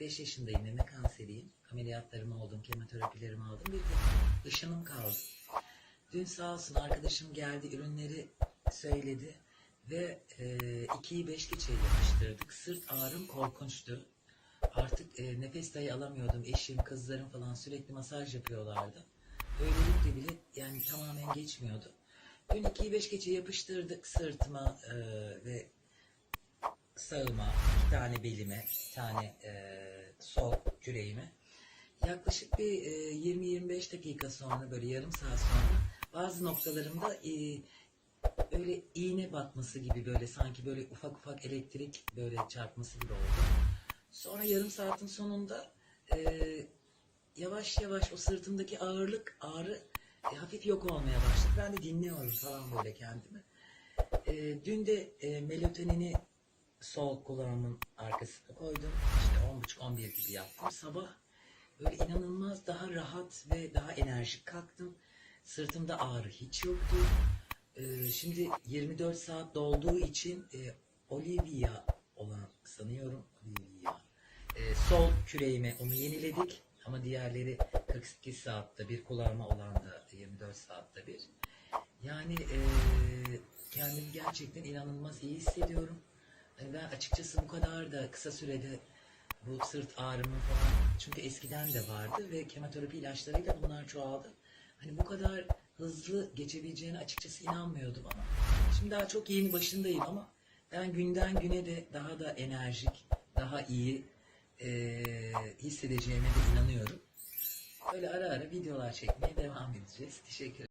45 yaşındayım. Meme kanseriyim. Ameliyatlarımı oldum, kemoterapilerimi aldım. Bir de ışınım kaldı. Dün sağ olsun arkadaşım geldi, ürünleri söyledi ve e, 2'yi 5 geçeye yapıştırdık. Sırt ağrım korkunçtu. Artık e, nefes dahi alamıyordum. Eşim, kızlarım falan sürekli masaj yapıyorlardı. Öylelikle bile yani tamamen geçmiyordu. Dün 2'yi 5 geçe yapıştırdık sırtıma e, ve sağıma, iki tane belime, bir tane e, sol küreğime. Yaklaşık bir e, 20-25 dakika sonra böyle yarım saat sonra bazı noktalarımda e, öyle iğne batması gibi böyle sanki böyle ufak ufak elektrik böyle çarpması gibi oldu. Sonra yarım saatin sonunda e, yavaş yavaş o sırtımdaki ağırlık ağrı e, hafif yok olmaya başladı. Ben de dinliyorum falan böyle kendimi. E, dün de e, sol kulağımın arkasına koydum. İşte 10.30-11 gibi yaptım. Sabah böyle inanılmaz daha rahat ve daha enerjik kalktım. Sırtımda ağrı hiç yoktu. Ee, şimdi 24 saat dolduğu için e, Olivia olan sanıyorum Olivia. Ee, sol küreğime onu yeniledik. Ama diğerleri 48 saatte bir kulağıma olan da 24 saatte bir. Yani e, kendimi gerçekten inanılmaz iyi hissediyorum. Hani ben açıkçası bu kadar da kısa sürede bu sırt ağrımı falan çünkü eskiden de vardı ve kemoterapi ilaçlarıyla bunlar çoğaldı. Hani bu kadar hızlı geçebileceğine açıkçası inanmıyordum ama şimdi daha çok yeni başındayım ama ben günden güne de daha da enerjik, daha iyi eee, hissedeceğime de inanıyorum. Böyle ara ara videolar çekmeye devam edeceğiz. Teşekkür